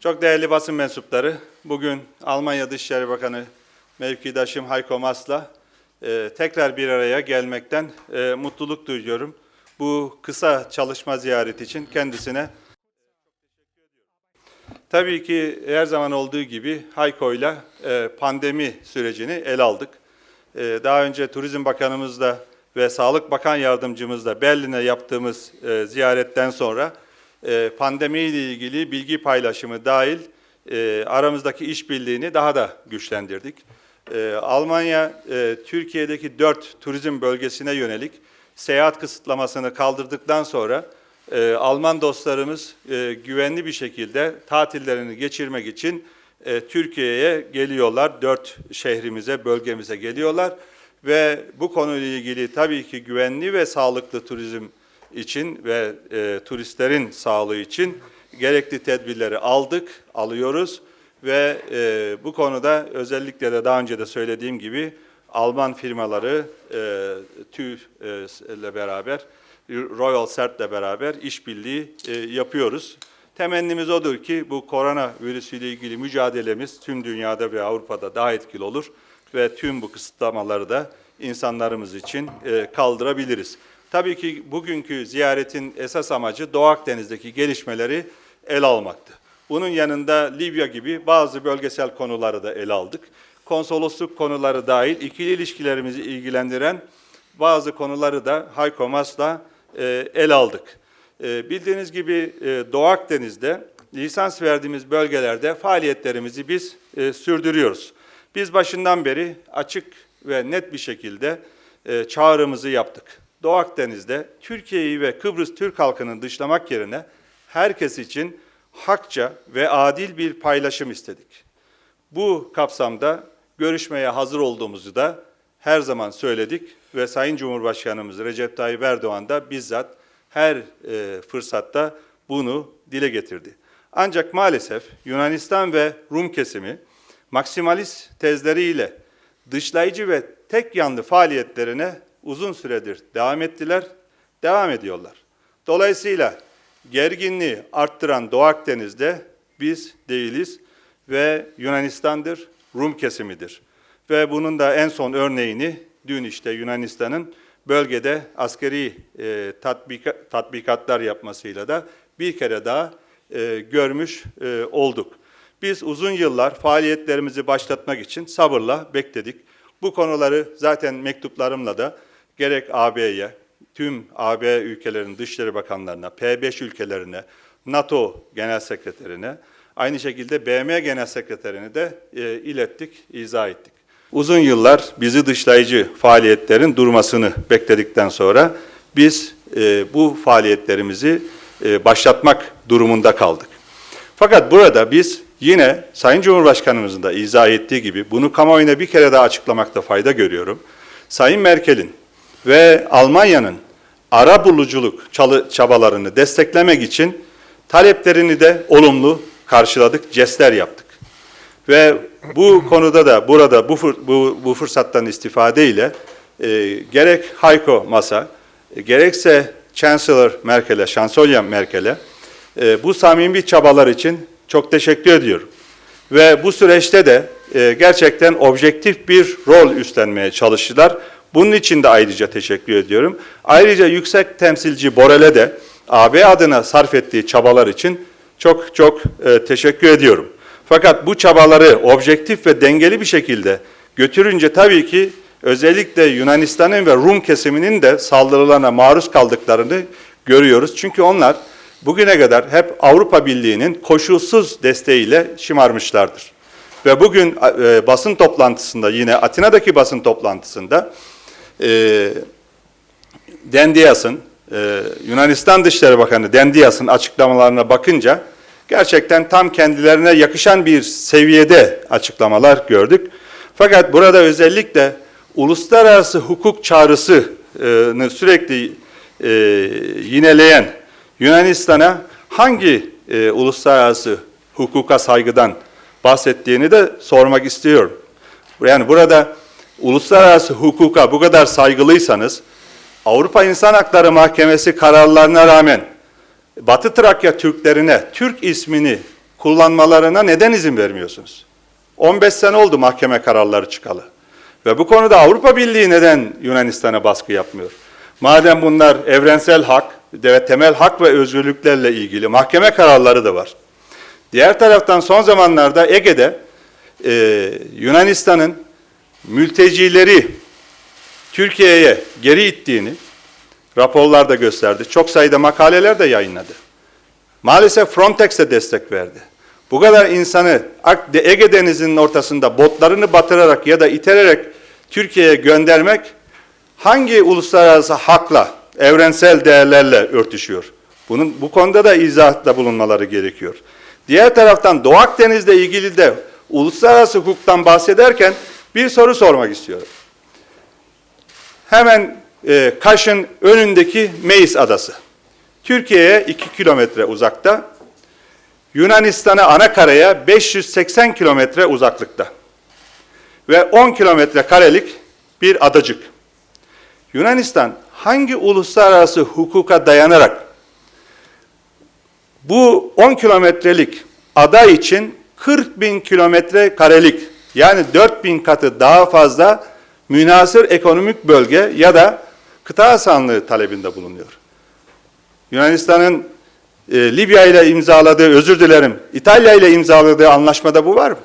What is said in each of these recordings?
Çok değerli basın mensupları, bugün Almanya Dışişleri Bakanı mevkidaşım Hayko Maas'la e, tekrar bir araya gelmekten e, mutluluk duyuyorum. Bu kısa çalışma ziyareti için kendisine Tabii ki her zaman olduğu gibi Hayko'yla e, pandemi sürecini ele aldık. E, daha önce Turizm Bakanımızla ve Sağlık Bakan Yardımcımızla Berlin'e yaptığımız e, ziyaretten sonra pandemiyle ilgili bilgi paylaşımı dahil e, aramızdaki işbirliğini daha da güçlendirdik. E, Almanya, e, Türkiye'deki dört turizm bölgesine yönelik seyahat kısıtlamasını kaldırdıktan sonra e, Alman dostlarımız e, güvenli bir şekilde tatillerini geçirmek için e, Türkiye'ye geliyorlar. Dört şehrimize, bölgemize geliyorlar. Ve bu konuyla ilgili tabii ki güvenli ve sağlıklı turizm için ve e, turistlerin sağlığı için gerekli tedbirleri aldık, alıyoruz. Ve e, bu konuda özellikle de daha önce de söylediğim gibi Alman firmaları e, TÜV e, ile beraber, Royal Sert'le beraber işbirliği e, yapıyoruz. Temennimiz odur ki bu korona virüsüyle ilgili mücadelemiz tüm dünyada ve Avrupa'da daha etkili olur ve tüm bu kısıtlamaları da insanlarımız için e, kaldırabiliriz. Tabii ki bugünkü ziyaretin esas amacı Doğu Akdeniz'deki gelişmeleri ele almaktı. Bunun yanında Libya gibi bazı bölgesel konuları da ele aldık. Konsolosluk konuları dahil ikili ilişkilerimizi ilgilendiren bazı konuları da Hayko Maas'la e, ele aldık. E, bildiğiniz gibi e, Doğu Akdeniz'de lisans verdiğimiz bölgelerde faaliyetlerimizi biz e, sürdürüyoruz. Biz başından beri açık ve net bir şekilde e, çağrımızı yaptık. Doğu Akdeniz'de Türkiye'yi ve Kıbrıs Türk halkını dışlamak yerine herkes için hakça ve adil bir paylaşım istedik. Bu kapsamda görüşmeye hazır olduğumuzu da her zaman söyledik ve Sayın Cumhurbaşkanımız Recep Tayyip Erdoğan da bizzat her e, fırsatta bunu dile getirdi. Ancak maalesef Yunanistan ve Rum kesimi maksimalist tezleriyle dışlayıcı ve tek yanlı faaliyetlerine uzun süredir devam ettiler, devam ediyorlar. Dolayısıyla gerginliği arttıran Doğu Akdeniz'de biz değiliz ve Yunanistan'dır, Rum kesimidir. Ve bunun da en son örneğini dün işte Yunanistan'ın bölgede askeri e, tatbika, tatbikatlar yapmasıyla da bir kere daha e, görmüş e, olduk. Biz uzun yıllar faaliyetlerimizi başlatmak için sabırla bekledik. Bu konuları zaten mektuplarımla da gerek AB'ye, tüm AB ülkelerinin dışişleri bakanlarına, P5 ülkelerine, NATO Genel Sekreterine, aynı şekilde BM Genel Sekreterine de e, ilettik, izah ettik. Uzun yıllar bizi dışlayıcı faaliyetlerin durmasını bekledikten sonra biz e, bu faaliyetlerimizi e, başlatmak durumunda kaldık. Fakat burada biz yine Sayın Cumhurbaşkanımızın da izah ettiği gibi bunu kamuoyuna bir kere daha açıklamakta fayda görüyorum. Sayın Merkel'in ve Almanya'nın ara buluculuk çabalarını desteklemek için taleplerini de olumlu karşıladık, jestler yaptık. Ve bu konuda da burada bu, bu, bu fırsattan istifadeyle e, gerek Heiko Maas'a, e, gerekse Chancellor Merkel'e, Şansölye Merkel'e e, bu samimi çabalar için çok teşekkür ediyorum. Ve bu süreçte de e, gerçekten objektif bir rol üstlenmeye çalıştılar. Bunun için de ayrıca teşekkür ediyorum. Ayrıca yüksek temsilci Borel'e de AB adına sarf ettiği çabalar için çok çok e, teşekkür ediyorum. Fakat bu çabaları objektif ve dengeli bir şekilde götürünce tabii ki özellikle Yunanistan'ın ve Rum kesiminin de saldırılarına maruz kaldıklarını görüyoruz. Çünkü onlar bugüne kadar hep Avrupa Birliği'nin koşulsuz desteğiyle şımarmışlardır. Ve bugün e, basın toplantısında yine Atina'daki basın toplantısında e, Dendias'ın, e, Yunanistan Dışişleri Bakanı Dendias'ın açıklamalarına bakınca gerçekten tam kendilerine yakışan bir seviyede açıklamalar gördük. Fakat burada özellikle uluslararası hukuk çağrısını sürekli e, yineleyen Yunanistan'a hangi e, uluslararası hukuka saygıdan bahsettiğini de sormak istiyorum. Yani burada uluslararası hukuka bu kadar saygılıysanız Avrupa İnsan Hakları Mahkemesi kararlarına rağmen Batı Trakya Türklerine Türk ismini kullanmalarına neden izin vermiyorsunuz? 15 sene oldu mahkeme kararları çıkalı. Ve bu konuda Avrupa Birliği neden Yunanistan'a baskı yapmıyor? Madem bunlar evrensel hak ve temel hak ve özgürlüklerle ilgili mahkeme kararları da var. Diğer taraftan son zamanlarda Ege'de e, Yunanistan'ın mültecileri Türkiye'ye geri ittiğini raporlar da gösterdi. Çok sayıda makaleler de yayınladı. Maalesef Frontex de destek verdi. Bu kadar insanı Ege Denizi'nin ortasında botlarını batırarak ya da itererek Türkiye'ye göndermek hangi uluslararası hakla, evrensel değerlerle örtüşüyor? Bunun bu konuda da izahatta bulunmaları gerekiyor. Diğer taraftan Doğu Akdeniz'le ilgili de uluslararası hukuktan bahsederken bir soru sormak istiyorum. Hemen e, Kaş'ın önündeki Meis Adası. Türkiye'ye 2 kilometre uzakta, Yunanistan'a ana karaya 580 kilometre uzaklıkta ve 10 kilometre karelik bir adacık. Yunanistan hangi uluslararası hukuka dayanarak bu 10 kilometrelik ada için 40 bin kilometre karelik yani 4 bin katı daha fazla münasır ekonomik bölge ya da kıta sahanlığı talebinde bulunuyor. Yunanistan'ın e, Libya ile imzaladığı, özür dilerim, İtalya ile imzaladığı anlaşmada bu var mı?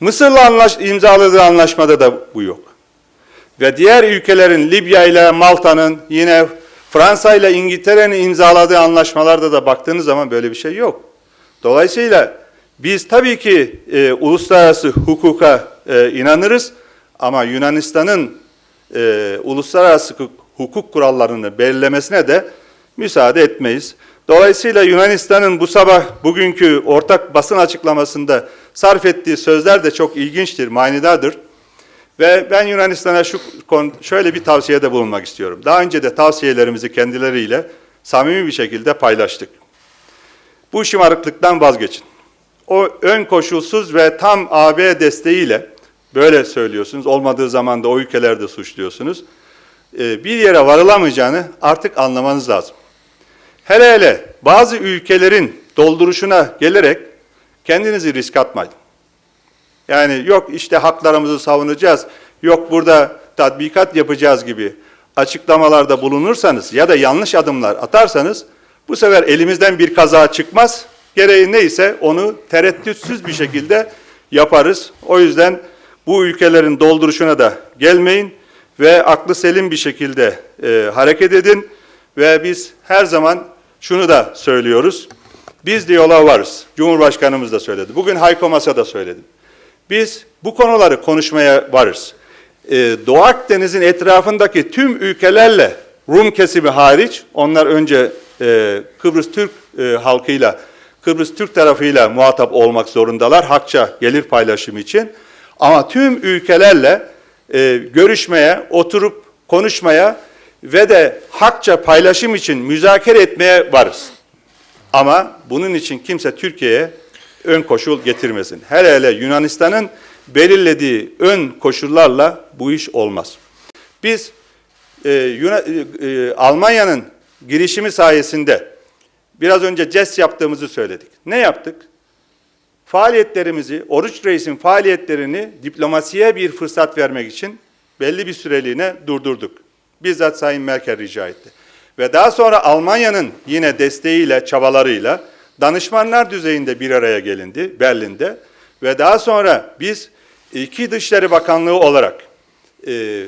Mısır'la anlaş, imzaladığı anlaşmada da bu yok. Ve diğer ülkelerin Libya ile Malta'nın yine Fransa ile İngiltere'nin imzaladığı anlaşmalarda da baktığınız zaman böyle bir şey yok. Dolayısıyla biz tabii ki e, uluslararası hukuka e, inanırız ama Yunanistan'ın e, uluslararası hukuk, kurallarını belirlemesine de müsaade etmeyiz. Dolayısıyla Yunanistan'ın bu sabah bugünkü ortak basın açıklamasında sarf ettiği sözler de çok ilginçtir, manidardır. Ve ben Yunanistan'a şu konu- şöyle bir tavsiyede bulunmak istiyorum. Daha önce de tavsiyelerimizi kendileriyle samimi bir şekilde paylaştık. Bu şımarıklıktan vazgeçin. O ön koşulsuz ve tam AB desteğiyle böyle söylüyorsunuz. Olmadığı zaman da o ülkelerde suçluyorsunuz. Ee, Bir yere varılamayacağını artık anlamanız lazım. Hele hele bazı ülkelerin dolduruşuna gelerek kendinizi risk atmayın. Yani yok işte haklarımızı savunacağız, yok burada tatbikat yapacağız gibi açıklamalarda bulunursanız ya da yanlış adımlar atarsanız bu sefer elimizden bir kaza çıkmaz. Gereği neyse onu tereddütsüz bir şekilde yaparız. O yüzden bu ülkelerin dolduruşuna da gelmeyin ve aklı selim bir şekilde e, hareket edin ve biz her zaman şunu da söylüyoruz. Biz diyaloğa varız. Cumhurbaşkanımız da söyledi. Bugün Hayko Masa'da söyledi. Biz bu konuları konuşmaya varız. Ee, Doğu Akdeniz'in etrafındaki tüm ülkelerle Rum kesimi hariç, onlar önce e, Kıbrıs Türk e, halkıyla, Kıbrıs Türk tarafıyla muhatap olmak zorundalar hakça gelir paylaşımı için. Ama tüm ülkelerle e, görüşmeye, oturup konuşmaya ve de hakça paylaşım için müzakere etmeye varız. Ama bunun için kimse Türkiye'ye ön koşul getirmesin. Hele hele Yunanistan'ın belirlediği ön koşullarla bu iş olmaz. Biz e, e, e, Almanya'nın girişimi sayesinde biraz önce CES yaptığımızı söyledik. Ne yaptık? Faaliyetlerimizi, Oruç Reis'in faaliyetlerini diplomasiye bir fırsat vermek için belli bir süreliğine durdurduk. Bizzat Sayın Merkel rica etti. Ve daha sonra Almanya'nın yine desteğiyle, çabalarıyla danışmanlar düzeyinde bir araya gelindi Berlin'de. Ve daha sonra biz iki Dışişleri Bakanlığı olarak e,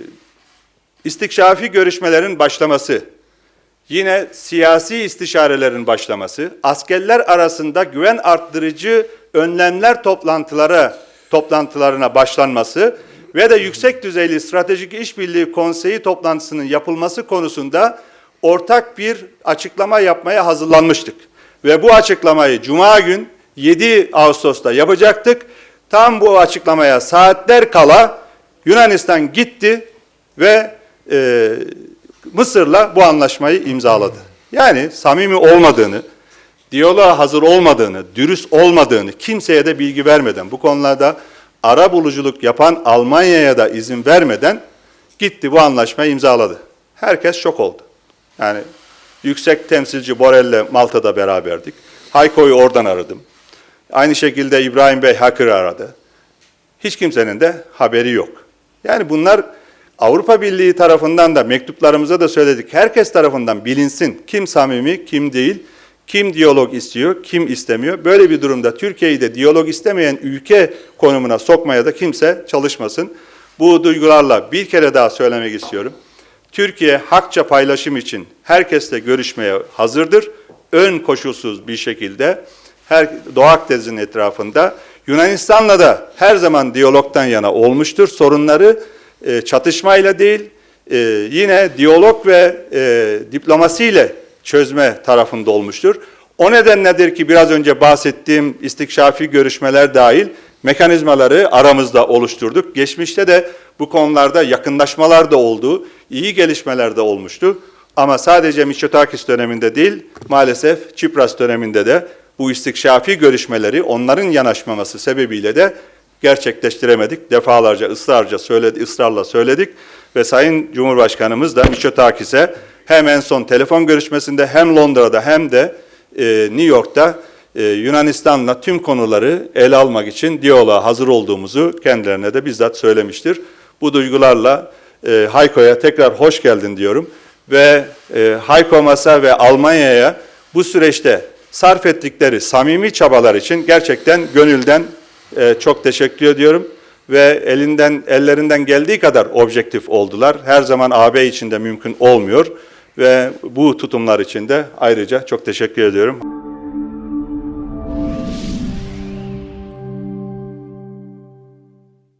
istikşafi görüşmelerin başlaması, Yine siyasi istişarelerin başlaması, askerler arasında güven arttırıcı önlemler toplantılara toplantılarına başlanması ve de yüksek düzeyli stratejik işbirliği konseyi toplantısının yapılması konusunda ortak bir açıklama yapmaya hazırlanmıştık. Ve bu açıklamayı Cuma gün 7 Ağustos'ta yapacaktık. Tam bu açıklamaya saatler kala Yunanistan gitti ve e, Mısır'la bu anlaşmayı imzaladı. Yani samimi olmadığını, diyaloğa hazır olmadığını, dürüst olmadığını kimseye de bilgi vermeden, bu konularda ara buluculuk yapan Almanya'ya da izin vermeden gitti bu anlaşmayı imzaladı. Herkes şok oldu. Yani yüksek temsilci Borrell'le Malta'da beraberdik. Hayko'yu oradan aradım. Aynı şekilde İbrahim Bey Hakır'ı aradı. Hiç kimsenin de haberi yok. Yani bunlar Avrupa Birliği tarafından da mektuplarımıza da söyledik. Herkes tarafından bilinsin. Kim samimi, kim değil, kim diyalog istiyor, kim istemiyor. Böyle bir durumda Türkiye'yi de diyalog istemeyen ülke konumuna sokmaya da kimse çalışmasın. Bu duygularla bir kere daha söylemek istiyorum. Türkiye hakça paylaşım için herkesle görüşmeye hazırdır. Ön koşulsuz bir şekilde her Doğu Akdeniz'in etrafında Yunanistan'la da her zaman diyalogtan yana olmuştur. Sorunları e, çatışmayla değil, e, yine diyalog ve e, diplomasiyle çözme tarafında olmuştur. O nedenledir ki biraz önce bahsettiğim istikşafi görüşmeler dahil mekanizmaları aramızda oluşturduk. Geçmişte de bu konularda yakınlaşmalar da oldu, iyi gelişmeler de olmuştu. Ama sadece Mitsotakis döneminde değil, maalesef Çipras döneminde de bu istikşafi görüşmeleri onların yanaşmaması sebebiyle de gerçekleştiremedik. Defalarca ısrarca söyledi, ısrarla söyledik ve Sayın Cumhurbaşkanımız da Mitsotakis'e hem en son telefon görüşmesinde hem Londra'da hem de e, New York'ta e, Yunanistan'la tüm konuları ele almak için diyaloğa hazır olduğumuzu kendilerine de bizzat söylemiştir. Bu duygularla e, Hayko'ya tekrar hoş geldin diyorum ve e, Hayko Masa ve Almanya'ya bu süreçte sarf ettikleri samimi çabalar için gerçekten gönülden e, çok teşekkür ediyorum ve elinden ellerinden geldiği kadar objektif oldular. Her zaman AB içinde mümkün olmuyor ve bu tutumlar için de ayrıca çok teşekkür ediyorum.